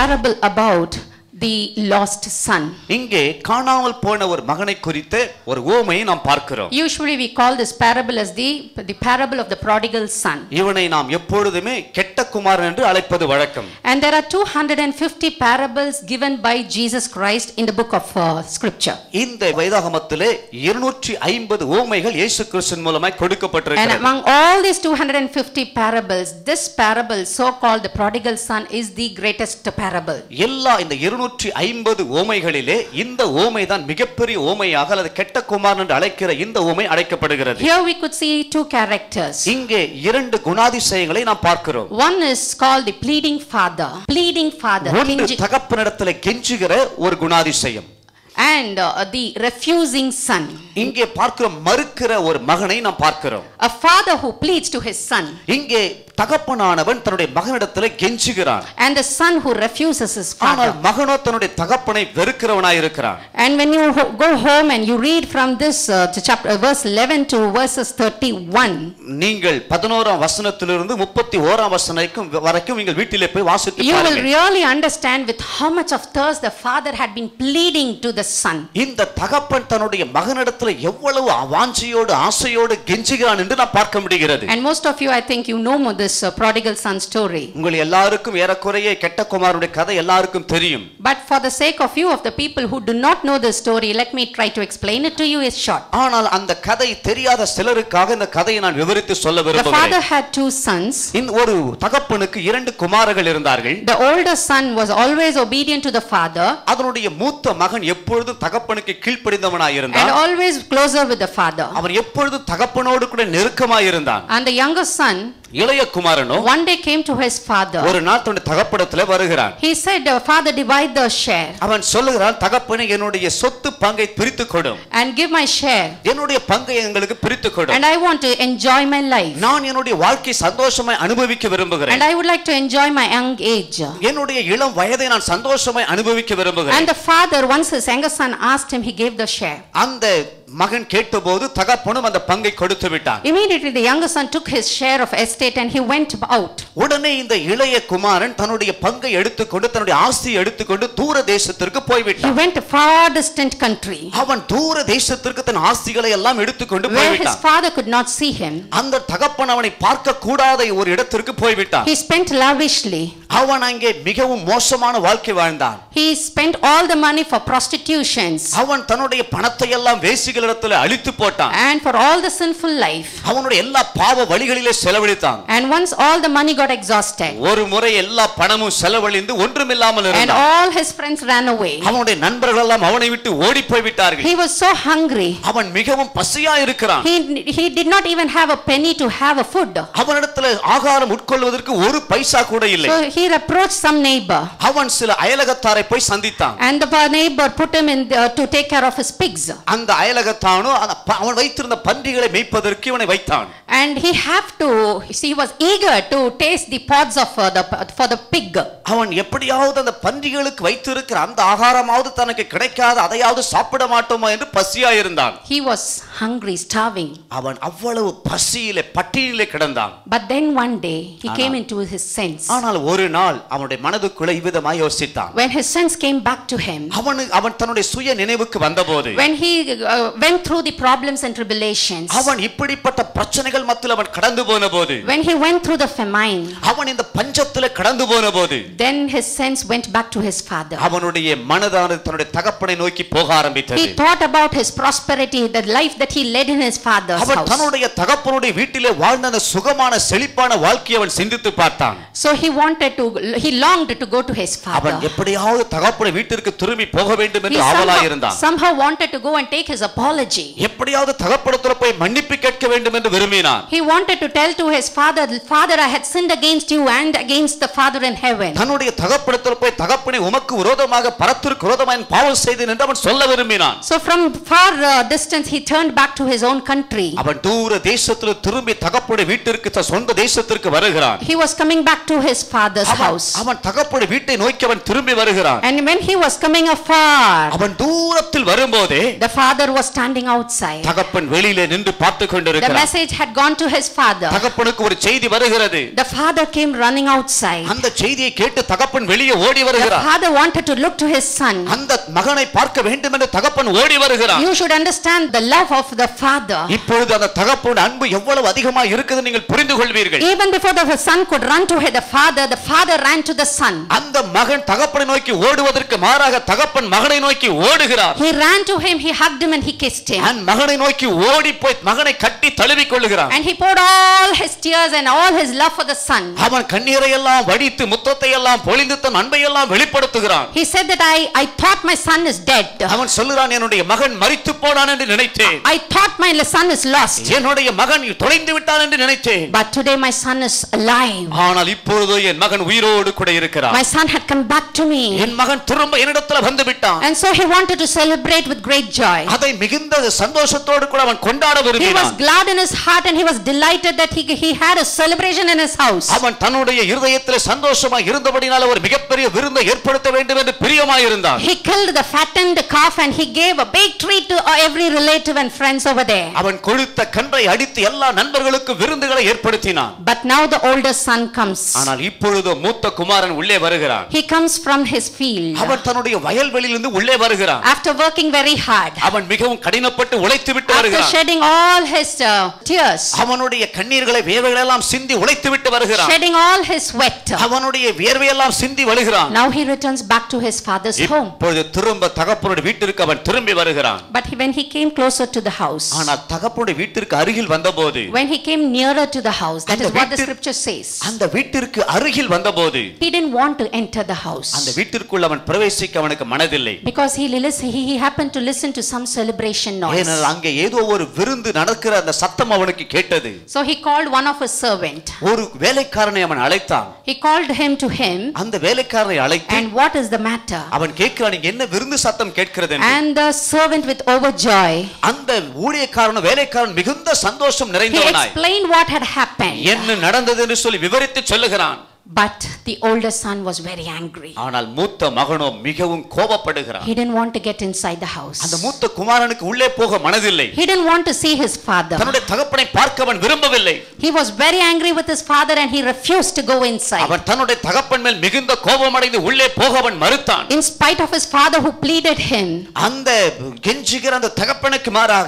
parable about the lost son. இங்கே காணாமல் போன ஒரு மகனை குறித்த ஒரு ஓமையை நாம் பார்க்கிறோம் Usually we call this parable as the, the parable of the prodigal son. இவனை நாம் எப்பொழுதுமே கெட்ட குமாரன் என்று அழைப்பது வழக்கம் And there are 250 parables given by Jesus Christ in the book of uh, scripture. இந்த வேதாகமத்திலே இருநூற்றி ஐம்பது ஓமைகள் இயேசு கிறிஸ்துவின் மூலமாய் And கொடுக்கப்பட்டிருக்கிறது among all these 250 parables, this parable, so called the prodigal son, is the greatest parable. எல்லா இந்த இருநூற்றி ஐம்பது ஓமைகளிலே இந்த ஓமை தான் மிகப்பெரிய ஓமையாக அல்லது கெட்ட குமாரன் என்று அழைக்கிற இந்த ஓமை அழைக்கப்படுகிறது Here we could see two characters. இங்கே இரண்டு குணாதிசயங்களை நாம் பார்க்கிறோம் One is called the pleading father. Pleading father. ஒன்று தகப்பனிடத்தில் கெஞ்சுகிற ஒரு குணாதிசயம் And uh, the refusing son. இங்கே பார்க்கிறோம் மறுக்கிற ஒரு மகனை நாம் பார்க்கிறோம் A father who pleads to his son. இங்கே தகப்பனானவன் தன்னுடைய மகனிடத்தில் கெஞ்சுகிறான் And the son who refuses his ஆனால் father. மகனோ தன்னுடைய தகப்பனை வெறுக்கிறவனாய் இருக்கிறான் And when you go home and you read from this uh, to chapter, uh, verse 11 to verses 31, நீங்கள் பதினோராம் வசனத்திலிருந்து முப்பத்தி ஓராம் வசனைக்கும் வரைக்கும் நீங்கள் வீட்டிலே போய் வாசித்து you will பாருங்கள் really understand with how much of thirst the father had been pleading to the son. இந்த தகப்பன் தன்னுடைய மகனிடத்தில் எவ்வளவு வாஞ்சியோடு ஆசையோடு கெஞ்சுகிறான் என்று நான் பார்க்க முடிகிறது And most of you, I think you know more this uh, prodigal son story. உங்கள் எல்லாருக்கும் ஏறக்குறைய கெட்ட குமாரனுடைய கதை எல்லாருக்கும் தெரியும் But for the sake of you, of the people who do not know this story, let me try to explain it to you. It's short. ஆனால் அந்த கதை தெரியாத சிலருக்காக இந்த கதையை நான் விவரித்து சொல்ல The father விரும்புகிறேன் had two sons. இந்த ஒரு தகப்பனுக்கு இரண்டு குமாரர்கள் இருந்தார்கள் The older son was always obedient to the father அதனுடைய மூத்த மகன் எப்பொழுதும் தகப்பனுக்கு கீழ்ப்படிந்தவனாய் and இருந்தான் always closer with the father. அவன் எப்பொழுதும் தகப்பனோடு கூட நெருக்கமாய் இருந்தான் And the younger son இளைய குமாரனோ one day came to his father. ஒரு நாள் தன்னுடைய தகப்படத்துல வருகிறான் He said, "Uh, Father, divide the share அவன் சொல்லுகிறான் தகப்பனே என்னுடைய சொத்து பங்கை பிரித்து கொடும் and give my share. என்னுடைய பங்கை எங்களுக்கு பிரித்து கொடும் And I want to enjoy my life. நான் என்னுடைய வாழ்க்கை சந்தோஷமாய் அனுபவிக்க And விரும்புகிறேன் I would like to enjoy my young age. என்னுடைய இளம் வயதை நான் சந்தோஷமாய் அனுபவிக்க And விரும்புகிறேன் the father, once his younger son asked him, he gave the share. அந்த மகன் கேட்டபோது தகப்பனும் அந்த பங்கை கொடுத்து விட்டான் Immediately, the younger son took his share of estate and he went out. உடனே இந்த இளைய குமாரன் தன்னுடைய பங்கை எடுத்துக்கொண்டு தன்னுடைய ஆஸ்தியை எடுத்துக்கொண்டு தூர தேசத்திற்கு He போய்விட்டான் went to far distant country. அவன் தூர தேசத்திற்கு தன் ஆஸ்திகளை எல்லாம் எடுத்துக்கொண்டு where his போய்விட்டான் father could not see him. அந்த தகப்பன் அவனை பார்க்க கூடாத ஒரு இடத்திற்கு போய்விட்டான். He spent lavishly. அவன் அங்கே மிகவும் மோசமான வாழ்க்கை வாழ்ந்தான். He spent all the money for prostitutions. அவன் தன்னுடைய பணத்தை எல்லாம் வேசிகளிடத்தில் அழித்து போட்டான் and for all the sinful life. அவனுடைய எல்லா பாவ வழிகளிலே செலவழித்தான் And once all the money got exhausted ஒரு முறை எல்லா பணமும் செலவழிந்து ஒன்றுமில்லாமல் and இருந்தான் all his friends ran away, அவனுடைய நண்பர்கள் எல்லாம் அவனை விட்டு ஓடி போய் விட்டார்கள் he was so hungry. அவன் மிகவும் பசியா இருக்கிறான் He, he did not even have a penny to have a food. அவனிடத்துல ஆகாரம் உட்கொள்வதற்கு ஒரு பைசா கூட இல்லை So he approached some neighbor அவன் சில அயலகத்தாரை போய் சந்தித்தான் and the neighbor put him in the, to take care of his pigs. அந்த அயலகத்தானோ ப- அவன் வைத்திருந்த பன்றிகளை மேய்ப்பதற்கு இவனை வைத்தான் And he have to, he was eager to taste the pods of uh, the, for the pig. அவன் எப்படியாவது அந்த பன்றிகளுக்கு வைத்திருக்கிற அந்த ஆகாரமாவது தனக்கு கிடைக்காத அதையாவது சாப்பிட மாட்டோமா என்று பசியா இருந்தான் He was hungry, starving. அவன் அவ்வளவு பசியிலே பட்டினியிலே கிடந்தான் But then one day he came into his sense. ஆனால் ஒரு நாள் அவனுடைய மனதுக்குள்ள இவ்விதமாய் யோசித்தான் When his sense came back to him, அவனு அவன் தன்னுடைய சுய நினைவுக்கு வந்தபோது when he uh, went through the problems and tribulations, அவன் இப்படிப்பட்ட பிரச்சனைகள் மத்தியில் அவன் கடந்து போன போது when he went through the famine, அவன் இந்த பஞ்சத்துல கடந்து போன போது then his sense went back to his father. அவனுடைய மனதானது தன்னுடைய தகப்பனை நோக்கி போக ஆரம்பித்தது He thought about his prosperity, the life that he led in his father's அவன் house. தன்னுடைய தகப்பனுடைய வீட்டிலே வாழ்ந்த அந்த சுகமான செழிப்பான வாழ்க்கையை அவன் சிந்தித்து பார்த்தான் So he wanted to, he longed to go to his அவன் father. எப்படியாவது தகப்பனை வீட்டிற்கு திரும்பி போக வேண்டும் என்று ஆவலாய் இருந்தான் somehow wanted to go and take his apology. எப்படியாவது தகப்படத்துல போய் மன்னிப்பு கேட்க வேண்டும் என்று விரும்பினான் He wanted to tell to his father, Father, I had sinned against you and against the Father in heaven. தன்னுடைய தகப்படத்துல போய் தகப்பனை உமக்கு விரோதமாக பரத்திற்கு விரோதமாக பாவம் செய்தேன் என்று அவன் சொல்ல விரும்பினான் So from far uh, distance, he turned back to his own country. அவன் தூர தேசத்துல திரும்பி தகப்புடைய வீட்டிற்கு தன் சொந்த தேசத்திற்கு வருகிறான் He was coming back to his father's house. அவன் தகப்புடைய வீட்டை நோக்கி அவன் திரும்பி வருகிறான் And when he was coming afar, அவன் தூரத்தில் வரும்போதே the father was standing outside. தகப்பன் வெளியிலே நின்று பார்த்து The கொண்டிருக்கிறான் message had gone to his father. தகப்பனுக்கு ஒரு செய்தி வருகிறது The father came running outside. அந்த செய்தியை கேட்டு தகப்பன் வெளியே ஓடி The வருகிறார் father wanted to look to his son. அந்த மகனை பார்க்க வேண்டும் என்று தகப்பன் ஓடி வருகிறார் You should understand the love of the father. இப்பொழுது அந்த தகப்பன் அன்பு எவ்வளவு அதிகமா இருக்குது நீங்கள் புரிந்து கொள்வீர்கள் Even before the son could run to the father, the father ran to the son. அந்த மகன் தகப்பனை நோக்கி ஓடுவதற்கு மாறாக தகப்பன் மகனை நோக்கி ஓடுகிறார் He ran to him, he hugged him, and he kissed him. அந்த மகனை நோக்கி ஓடி போய் மகனை கட்டி தழுவிக் கொள்ளுகிறான் And he poured all his tears and all his love for the son. அவன் கண்ணீரை எல்லாம் வடித்து முத்தத்தை எல்லாம் பொழிந்து தன் அன்பை எல்லாம் வெளிப்படுத்துகிறான் He said that I, I thought my son is dead. அவன் சொல்லுகிறான் என்னுடைய மகன் மரித்து போனான் என்று நினைத்தேன் I thought my son is lost. என்னுடைய மகன் தொலைந்து விட்டான் என்று நினைத்தேன் But today my son is alive. ஆனால் இப்பொழுதோ என் மகன் உயிரோடு கூட இருக்கிறான் My son had come back to me. என் மகன் திரும்ப என்னிடத்துல வந்து விட்டான் And so he wanted to celebrate with great joy. அதை மிகுந்த சந்தோஷத்தோடு கூட அவன் கொண்டாட He was விரும்பினான் glad in his heart and he was delighted that he, he had a celebration in his house. அவன் தன்னுடைய இருதயத்தில் சந்தோஷமா இருந்தபடினால ஒரு மிகப்பெரிய விருந்தை ஏற்படுத்த வேண்டும் என்று பிரியமாயிருந்தான் He killed the fattened calf and he gave a big treat to every relative and friends over there. அவன் கொழுத்த கன்றை அடித்து எல்லா நண்பர்களுக்கு விருந்துகளை ஏற்படுத்தினான் But now the older son comes. ஆனால் இப்பொழுது மூத்த குமாரன் உள்ளே வருகிறான் He comes from his field. அவன் தன்னுடைய வயல்வெளியிலிருந்து உள்ளே வருகிறான் After working very hard. அவன் மிகவும் கடினப்பட்டு உழைத்து விட்டு After வருகிறான் shedding all his uh, tears. அவனுடைய கண்ணீர்களை வியர்வைகளை எல்லாம் சிந்தி உழைத்து விட்டு வருகிறான் Shedding all his sweat. அவனுடைய வியர்வையெல்லாம் சிந்தி வருகிறான் Now he returns back to his father's home. இப்பொழுது திரும்ப தகப்பனுடைய வீட்டிற்கு அவன் திரும்பி வருகிறான் But he- when he came closer to the house, ஆனால் தகப்பனுடைய வீட்டிற்கு அருகில் வந்தபோது when he came nearer to the house, that is what the scripture says, அந்த வீட்டிற்கு அருகில் வந்தபோது he didn't want to enter the house அந்த வீட்டிற்குள் அவன் பிரவேசிக்க அவனுக்கு மனதில்லை because he, he happened to listen to some celebration noise. ஏனென்றால் அங்கே ஏதோ ஒரு விருந்து நடக்கிற அந்த சத்தம் அவனுக்கு கேட்டது So he called one of his servant. ஒரு வேலைக்காரனை அவன் அழைத்தான் He called him to him, அந்த வேலைக்காரனை அழைத்து and what is the matter? அவன் கேட்கிறான் "இங்க என்ன விருந்து சத்தம் கேட்கிறது என்று." And the servant with overjoy, அந்த ஊழியக்காரன் வேலைக்காரன் மிகுந்த சந்தோஷம் he நிறைந்தவனாய் explained what had happened. என்ன நடந்தது என்று சொல்லி விவரித்து சொல்லுகிறான் But the older son was very angry. ஆனால் மூத்த மகனோ மிகவும் கோபப்படுகிறான் He didn't want to get inside the house. அந்த மூத்த குமாரனுக்கு உள்ளே போக மனதில்லை He didn't want to see his father. தன்னுடைய தகப்பனை பார்க்க அவன் விரும்பவில்லை He was very angry with his father and he refused to go inside. அவன் தன்னுடைய தகப்பன் மேல் மிகுந்த கோபமடைந்து உள்ளே போக அவன் மறுத்தான் In spite of his father who pleaded him, அந்த கெஞ்சுகிற அந்த தகப்பனுக்கு மாறாக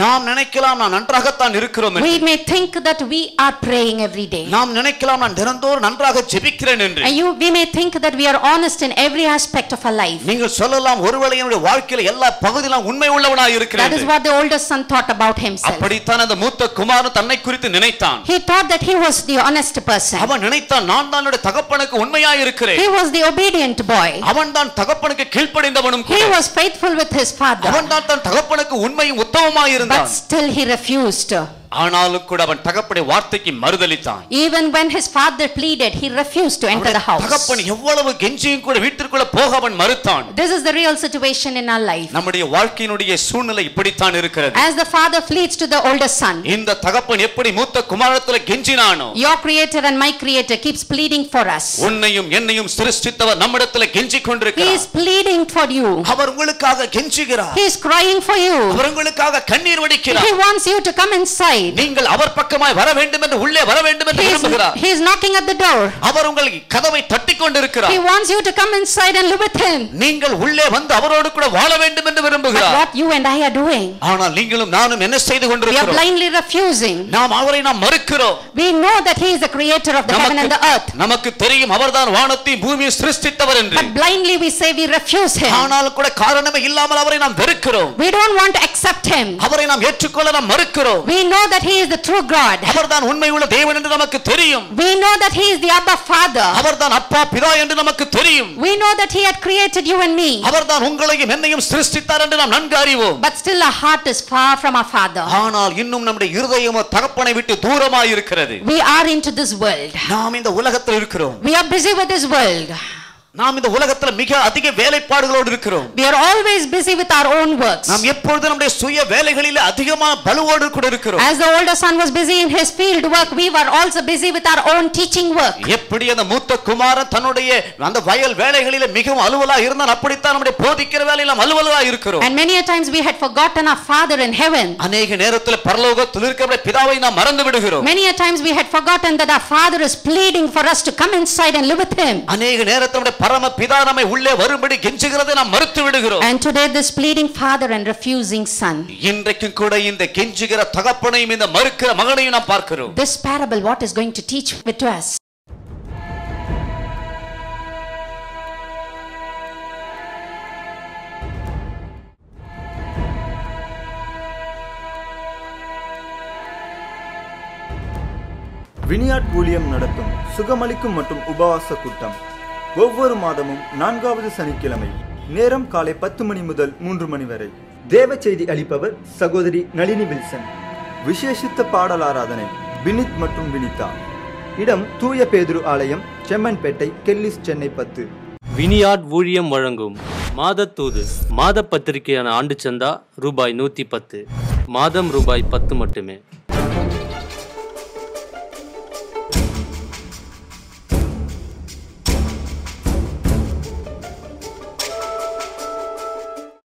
நாம் நினைக்கலாம் நான் நன்றாகத்தான் இருக்கிறோம். We may think that we are praying every day. நாம் நினைக்கலாம் நான் தினந்தோறும் நன்றாக ஜெபிக்கிறேன் என்று And you, we may think that we are honest in every aspect of our life. நீங்கள் சொல்லலாம் ஒருவேளை என்னுடைய வாழ்க்கையில எல்லா பகுதியிலும் உண்மை உள்ளவனாய் இருக்கிறேன் That is what the older son thought about himself. அப்படித்தான் அந்த மூத்த குமாரன் தன்னை குறித்து நினைத்தான் He thought that he was the honest person. அவன் நினைத்தான் நான் தான் என்னுடைய தகப்பனுக்கு உண்மையாய் இருக்கிறேன் He was the obedient boy. அவன் தான் தகப்பனுக்கு கீழ்ப்படிந்தவனும் He was faithful with his father. அவன் தான் தன் தகப்பனுக்கு உண்மையும் உத்தமமாய் but still he refused. ஆனாலும் கூட அவன் தகப்பனை வார்த்தைக்கு மறுதலித்தான் Even when his father pleaded, he refused to enter the house. தகப்பன் எவ்வளவு கெஞ்சியும் கூட வீட்டிற்குள்ள போக அவன் மறுத்தான் This is the real situation in our life. நம்முடைய வாழ்க்கையினுடைய சூழ்நிலை இப்படித்தான் இருக்கிறது As the father pleads to the older son, இந்த தகப்பன் எப்படி மூத்த குமாரத்துல கெஞ்சினானோ your creator and my creator keeps pleading for us. உன்னையும் என்னையும் சிருஷ்டித்தவர் நம்மிடத்துல கெஞ்சி He கொண்டிருக்கிறார் is pleading for you. அவர் உங்களுக்காக கெஞ்சுகிறார் He is crying for you. அவர் உங்களுக்காக கண்ணீர் He வடிக்கிறார் wants you to come inside. நீங்கள் அவர் பக்கமாய் வர வேண்டும் என்று உள்ளே வர வேண்டும் என்று He விரும்புகிறார் he is knocking at the door. அவர் உங்கள் கதவை தட்டி He கொண்டிருக்கிறார் wants you to come inside and live with him. நீங்கள் உள்ளே வந்து அவரோடு கூட வாழ வேண்டும் என்று விரும்புகிறார் what you and I are doing, ஆனால் நீங்களும் நானும் என்ன செய்து we are கொண்டிருக்கிறோம் blindly refusing. நாம் அவரை நாம் மறுக்கிறோம் We know that he is the creator of the heaven and the earth. நமக்கு தெரியும் அவர்தான் வானத்தையும் பூமியை சிருஷ்டித்தவர் என்று But blindly we say we refuse him. ஆனாலும் கூட காரணமே இல்லாமல் அவரை நாம் வெறுக்கிறோம் We don't want to accept him. அவரை நாம் ஏற்றுக்கொள்ள நாம் மறுக்கிறோம் We know that He is the true God. அவர்தான் உண்மையுள்ள தேவன் என்று நமக்கு தெரியும் We know that He is the Abba Father. அவர்தான் அப்பா பிதா என்று நமக்கு தெரியும் We know that He had created you and me. அவர்தான் உங்களையும் என்னையும் சிருஷ்டித்தார் என்று நாம் நன்கு அறிவோம் But still our heart is far from our Father. ஆனால் இன்னும் நம்முடைய இருதயமோ தகப்பனை விட்டு தூரமாய் இருக்கிறது We are into this world. நாம் இந்த உலகத்தில் இருக்கிறோம் We are busy with this world. நாம் இந்த உலகத்தில் மிக அதிக வேலைப்பாடுகளோடு இருக்கிறோம் We are always busy with our own works. நாம் எப்பொழுது நம்முடைய சுய வேலைகளில் அதிகமா பலுவோடு கூட இருக்கிறோம் As the older son was busy in his field work, we were also busy with our own teaching work. எப்படி அந்த மூத்த குமாரன் தன்னுடைய அந்த வயல் வேலைகளில மிகவும் அலுவலா இருந்தான் அப்படித்தான் நம்முடைய போதிக்கிற வேலையில அலுவலா இருக்கிறோம் And many a times we had forgotten our Father in heaven. அநேக நேரத்தில் பரலோகத்தில் இருக்கிற பிதாவை நாம் மறந்து விடுகிறோம் Many a times we had forgotten that our Father is pleading for us to come inside and live with Him. அநேக நேரத்தில் நம்முடைய பரம பிதா நம்மை உள்ளே வரும்படி கெஞ்சுகிறதை நாம் மறுத்து விடுகிறோம் And today, this pleading Father and refusing Son. இன்றைக்கும் கூட இந்த கெஞ்சுகிற தகப்பனையும் இந்த மறுக்கிற மகனையும் நாம் பார்க்கிறோம் This parable, what is going to teach with us? வினியாட் ஊழியம் நடத்தும் சுகமளிக்கும் மற்றும் உபவாச கூட்டம் ஒவ்வொரு மாதமும் நான்காவது சனிக்கிழமை நேரம் காலை பத்து மணி முதல் மூன்று மணி வரை தேவ செய்தி அளிப்பவர் சகோதரி நளினி வில்சன். விசேஷித்த பாடல் ஆராதனை வினித் மற்றும் வினிதா. இடம் தூய பேதுரு ஆலயம் செம்மன்பேட்டை கெல்லிஸ் சென்னை பத்து. வினியாட் ஊழியம் வழங்கும் மாதத்தூது மாத பத்திரிகையான ஆண்டு சந்தா ரூபாய் நூத்தி பத்து. மாதம் ரூபாய் பத்து மட்டுமே.